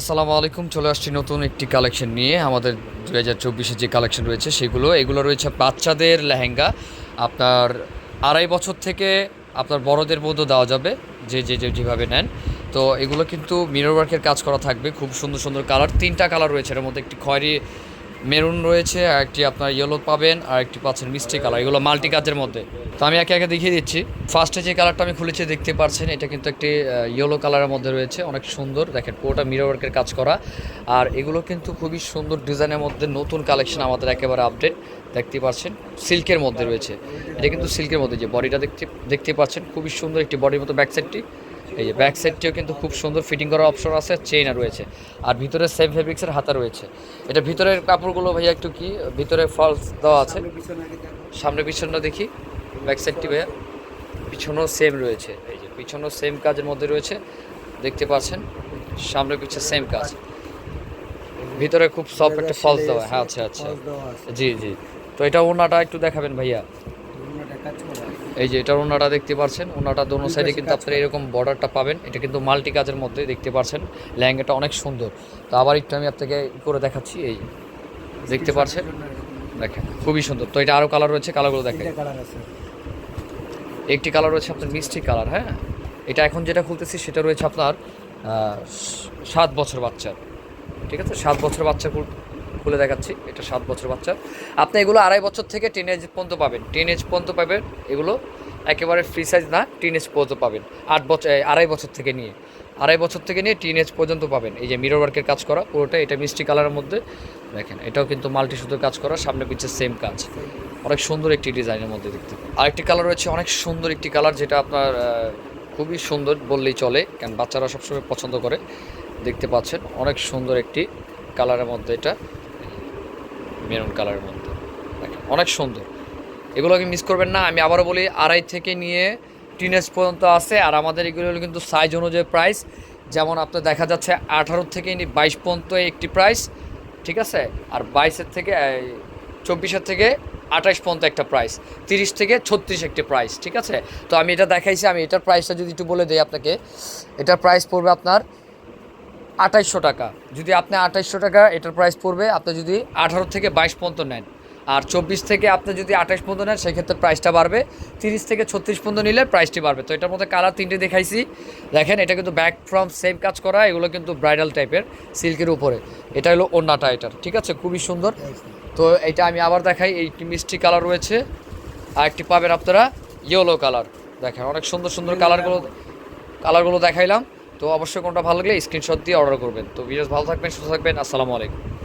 আসসালামু আলাইকুম, চলে আসছি নতুন একটি কালেকশন নিয়ে। আমাদের দু হাজার চব্বিশে যে কালেকশন রয়েছে সেগুলো, এগুলো রয়েছে বাচ্চাদের লেহেঙ্গা। আপনার আড়াই বছর থেকে আপনার বড়দের মধ্যে দেওয়া যাবে, যে যে যে, যেভাবে নেন। তো এগুলো কিন্তু মিরর ওয়ার্কের কাজ করা থাকবে, খুব সুন্দর সুন্দর কালার তিনটা কালার রয়েছে, এর মধ্যে একটি খয়েরি মেরুন রয়েছে, আর একটি আপনার ইয়েলো পাবেন, আর একটি পাচ্ছেন মিষ্টি কালার এগুলো মাল্টি কাজের মধ্যে। তো আমি একে একে দেখিয়ে দিচ্ছি। ফার্স্টে যে কালারটা আমি খুলেছি, দেখতে পাচ্ছেন এটা কিন্তু একটি ইয়েলো কালারের মধ্যে রয়েছে, অনেক সুন্দর। দেখেন, পুরোটা মিরর ওয়ার্কের কাজ করা। আর এগুলো কিন্তু খুবই সুন্দর ডিজাইনের মধ্যে নতুন কালেকশন আমাদের একেবারে আপডেট দেখতে পাচ্ছেন সিল্কের মধ্যে রয়েছে। এটা কিন্তু সিল্কের মধ্যে, যে বডিটা দেখতে দেখতে পাচ্ছেন, খুবই সুন্দর একটি বডির মতো ব্যাক সাইডটি এই যে ব্যাক সাইডটিও কিন্তু খুব সুন্দর ফিটিং করার অপশন আছে চেইনা রয়েছে। আর ভিতরে সেম ফেব্রিক্সের হাতা রয়েছে। এটা ভিতরের কাপড়গুলো ভাইয়া একটু কি, ভিতরে ফলস দেওয়া আছে। সামনে পিছনটা দেখি। ব্যাক সাইডটি ভাইয়া। পিছনেও সেম রয়েছে। এই যে পিছনেও সেম কাজের মধ্যে রয়েছে। দেখতে পাচ্ছেন সামনে পিছনে সেম কাজ। ভিতরে খুব সফট একটা ফলস দেওয়া। হ্যাঁ আচ্ছা আচ্ছা। জি জি। তো এটা ওনাটা একটু দেখাবেন ভাইয়া। এই যে এটার ওনাটা দেখতে পাচ্ছেন ওনাটা দোনো সাইডে কিন্তু আপনারা এরকম বর্ডারটা পাবেন। এটা কিন্তু মাল্টি কাজের মধ্যে দেখতে পাচ্ছেন। লেহেঙ্গাটা অনেক সুন্দর। তো আবার একটু আমি আপনাকে করে দেখাচ্ছি। এই দেখতে পাচ্ছেন? দেখেন খুবই সুন্দর। তো এটা আরও কালার রয়েছে কালারগুলো দেখেন একটি কালার রয়েছে আপনার মিষ্টি কালার হ্যাঁ? এটা এখন যেটা খুলতেছি সেটা রয়েছে আপনার সাত বছর বাচ্চার। ঠিক আছে? সাত বছর বাচ্চা খুলে দেখাচ্ছি। এটা সাত বছর বাচ্চা। আপনি এগুলো আড়াই বছর থেকে টেন এজ পর্যন্ত পাবেন। টেন এজ পর্যন্ত পাবেন এগুলো একেবারে ফ্রি সাইজ না টিন এজ পর্যন্ত পাবেন। আট বছর আড়াই বছর থেকে নিয়ে। আড়াই বছর থেকে নিয়ে টিন এজ পর্যন্ত পাবেন। এই যে মিরর ওয়ার্কের কাজ করা পুরোটা এটা মিষ্টি কালারের মধ্যে। দেখেন, এটাও কিন্তু মাল্টি সুতোর কাজ করা, সামনে পিছিয়ে সেম কাজ। অনেক সুন্দর একটি ডিজাইনের মধ্যে দেখতে আরেকটি কালার রয়েছে, অনেক সুন্দর একটি কালার যেটা আপনার খুবই সুন্দর বললেই চলে, কারণ বাচ্চারা সবসময় পছন্দ করে। দেখতে পাচ্ছেন, অনেক সুন্দর একটি কালারের মধ্যে এটা মেরুন কালারের মধ্যে। অনেক সুন্দর। এগুলোকে মিস করবেন না, আমি আবারও বলি, আড়াই থেকে নিয়ে টিনেজ পর্যন্ত আছে, আর আমাদের এগুলো হলো কিন্তু সাইজ অনুযায়ী প্রাইস যেমন আপনার দেখা যাচ্ছে, আঠারো থেকে নিয়ে বাইশ পর্যন্ত একটি প্রাইস ঠিক আছে? আর বাইশের থেকে চব্বিশের থেকে আঠাশ পর্যন্ত একটা প্রাইস তিরিশ থেকে ছত্রিশ একটি প্রাইস ঠিক আছে? তো আমি এটা দেখাইছি, আমি এটার প্রাইসটা যদি একটু বলে দিই আপনাকে, এটার প্রাইস পড়বে আপনার আঠাইশশো টাকা। যদি আপনি আঠাইশশো টাকা এটার প্রাইস পড়বে, আপনি যদি আঠারো থেকে বাইশ পর্যন্ত নেন আর চব্বিশ থেকে আপনি যদি আঠাশ পর্যন্ত নেন সেক্ষেত্রে প্রাইসটা বাড়বে। তিরিশ থেকে ছত্রিশ পর্যন্ত নিলে প্রাইসটি বাড়বে। তো এটার মধ্যে কালার তিনটে দেখাইছি। দেখেন এটা কিন্তু ব্যাক ফ্রম সেম কাজ করা এগুলো কিন্তু ব্রাইডাল টাইপের সিল্কের উপরে। এটা হলো ওন্নাটা এটার ঠিক আছে? খুবই সুন্দর। তো এটা আমি আবার দেখাই এই মিষ্টি কালার রয়েছে। আর একটি পাবেন আপনারা ইয়েলো কালার দেখেন অনেক সুন্দর সুন্দর কালারগুলো কালারগুলো দেখাইলাম। তো অবশ্যই কোনটা ভালো লাগলে স্ক্রিনশট দিয়ে অর্ডার করবেন। তো বিরাজ ভালো থাকবেন সুস্থ থাকবেন। আসসালামু আলাইকুম।